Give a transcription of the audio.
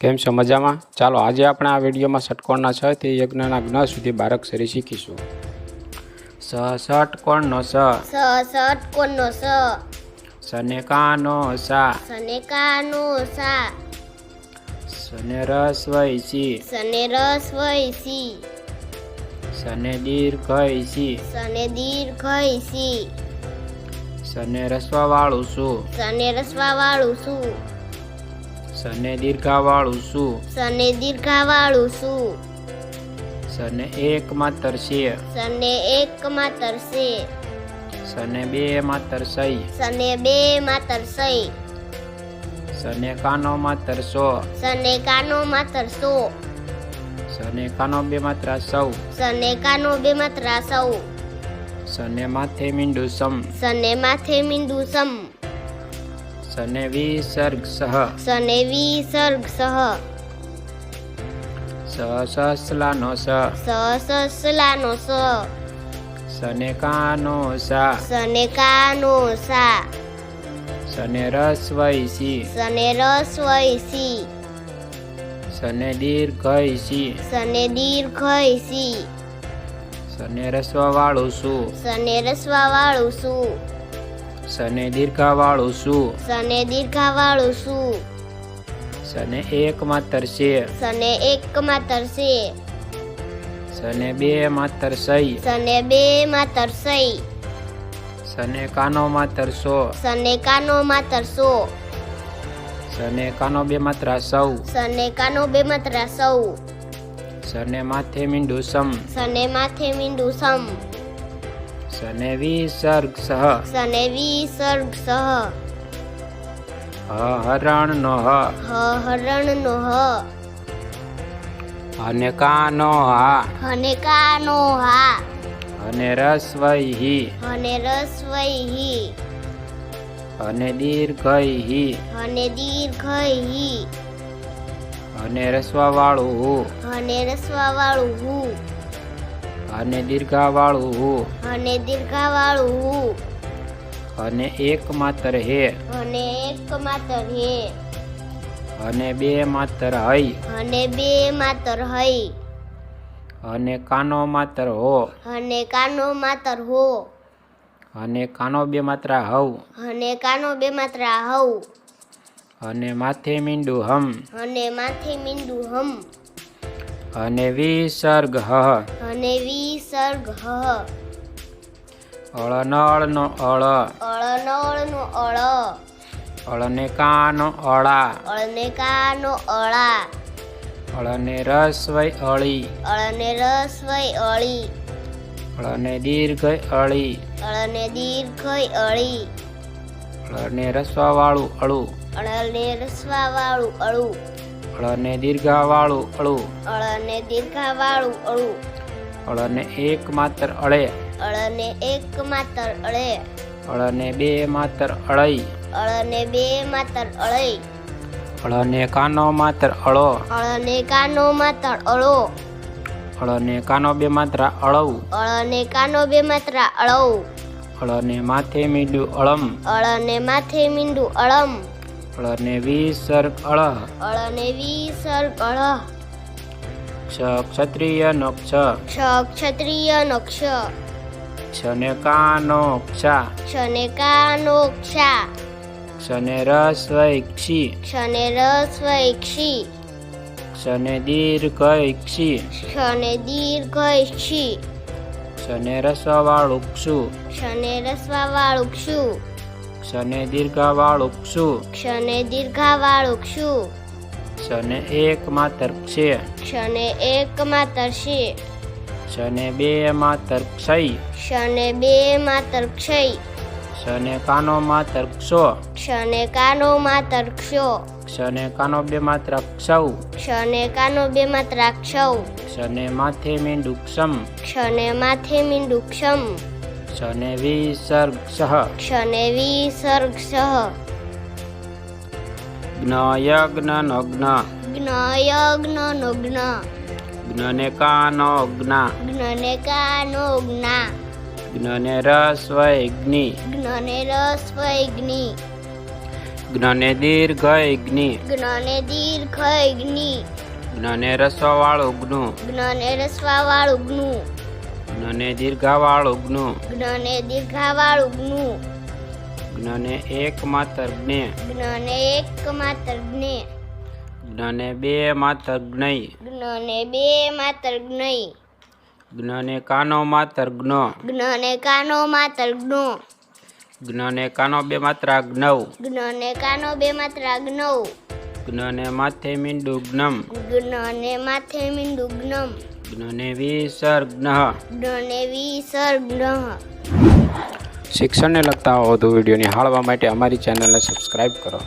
કેમ છો? મજામાં? ચાલો આજે આપણે આ વિડીયોમાં ષટકોણના છ તે યજ્ઞના જ્ઞ સુધી બારક્ષરી શીખીશું. સ ષટકોણનો સ. સ ષટકોણનો સ. સને કાનો સા. સનેકાનો સા. સને રસ્વય સી સને રસ્વય સી સને દીર્ઘ સી સને દીર્ઘ સી સને રસ્વાવાળું શું સને રસવાવાળું શું સને દીર્ઘાવાળું શું? સને દીર્ઘાવાળું શું? સને એક માતર છે. સને એક માતર સે સને બે માતર સઈ. સને બે માતર સઈ. સને કાનો માતર તરસો સને કાનો માતર સો. સને કાનો બે માત્રા સૌ. સને કાનો બે માત્રા સૌ. સને માથે મીંડું સમ. સને માથે મીંડું સમ. સને વિસર્ગ સહ સને વિસર્ગ સહ સ સસલાનો સ સ સસલાનો સ સને કાનો સા સને કાનો સા સને રસવૈસી સને રસવૈસી સને દીર્ઘૈસી સને દીર્ઘૈસી સને રસવા વાળું શું સને રસવાવાળું શું સને દીર્ઘાવાળું શું? સને દીર્ઘાવાળું શું? સને એક માતર છે. સને એક માતર છે. સને બે માતર સઈ. સને બે માતર સઈ. સને કાનો માતર સો. સને કાનો માતર સો. સને કાનો બે માત્રા સૌ. સને કાનો બે માત્રા સૌ. સને માથે મીંડું સમ. સને માથે મીંડું સમ. સને વિસર્ગ સહ સને વિસર્ગ સહ હરણ નો હ હરણ નો હ અને કાનો હા હને કાનો હા અને રસ્વઈ હી અને રસવઈ હી અને દીર્ઘઈ હી હને દીર્ઘઈ હી અને રસવાવાળું અને રસવાવાળું હું અને દીર્ઘાવાળું હું. હને દીર્ઘાવાળું હું. અને એક માતર હે. અને એક માતર હે. અને બે માતર હઈ. અને બે માતર હઈ. અને કાનો માતર હો. અને કાનો માતર હો. અને કાનો બે માત્રા હવ. અને કાનો બે માત્ર હવ. અને માથે મીંડું હમ. અને માથે મીંડું હમ. અને વિસર્ગ હ. અને વિસર્ગ હ. અળનળનો અળ. અળનળનો અળ. અળને કાનો અળા. અળને કાનો અળા. અળને રસવઈ અળી. અળને રસવઈ અળી. અળને દીર્ઘ અળી. અળને દીર્ઘઈ અળી. અળને રસવાવાળું અળું. અળને રસવાવાળું અળું. અળને દીર્ઘાવાળું અળું. અળને દીર્ઘાવાળું અળું. અળને એક માત્ર અળે અળને એક માત્ર અળે અળને બે માત્ર અળઈ અળને બે માતર અળઈ અળને કાનો માત્ર અળો અળને કાનો માતર અળો અળને કાનો બે માત્રા અળવ અળને કાનો બે માત્રા અળવ અળને માથે મીંડું અળમ અળને માથે મીંડું અળમ અળને વિસર્ગ અળ અળને વિસર્ગ અળહ ક્ષ ક્ષત્રિય નો ક્ષ ક્ષ ક્ષત્રિય નો ક્ષ ક્ષને કાનો ક્ષા ક્ષને કાનો ક્ષા ક્ષને રસ્વ ઈક્ષી ક્ષને રસ્વ ઈક્ષી ક્ષને દીર્ઘ ઈક્ષી ક્ષને દીર્ઘ ઈક્ષી ક્ષને રસવાળું ક્ષુ ક્ષને રસવાવાળું ક્ષુ ક્ષને દીર્ઘાવાળું ક્ષુ ક્ષને દીર્ઘાવાળું ક્ષુ ક્ષને એક માતર છે. ક્ષને એક માતર છે. ક્ષને બે માતર ક્ષય. ક્ષને બે માતર ક્ષય. ક્ષને કાનો માતર ક્ષો. ક્ષને કાનો માતર ક્ષો. ક્ષને કાનો બે માત્ર ક્ષૌ ક્ષને કાનો બે માત્ર ક્ષૌ ક્ષને માથે મીંડું ક્ષમ. ક્ષને માથે મીંડું ક્ષમ. ક્ષને વિસર્ગ સહ. ક્ષને વિસર્ગ સહ. જ્ઞયજ્ઞ નો જ્ઞ જ્ઞયજ્ઞ નો જ્ઞ જ્ઞને કાનો જ્ઞા જ્ઞને કાનો જ્ઞા જ્ઞને રસ્વય જ્ઞી જ્ઞને રસ્વૈગ્નિ જ્ઞને દીર્ઘ જ્ઞી જ્ઞને દીર્ઘ જ્ઞિ જ્ઞને રસવાળું જ્ઞુ જ્ઞને દીર્ઘાવાળું દીર્ઘાવાળું જ્ઞુ જ્ઞને એક માત્ર જ્ઞે જ્ઞને એક માત્ર જ્ઞે જ્ઞને બે માત્ર જ્ઞય. જ્ઞાને બે માત્ર જ્ઞઈ જ્ઞને કાનો માત્ર જ્ઞો. જ્ઞાને કાનો માત્ર જ્ઞો. જ્ઞને કાનો બે માત્ર જ્ઞવ. જ્ઞને કાનો બે માત્ર જ્ઞવ. જ્ઞને માથે મીંડું જ્ઞમ. જ્ઞને માથે મીંડું જ્ઞમ. જ્ઞને વિસર્ગ્ન જ્ઞાને વિસર્ગ શિક્ષણને લગતા વધુ વીડિયો નિહાળવા માટે અમારી ચેનલને સબસ્ક્રાઈબ કરો.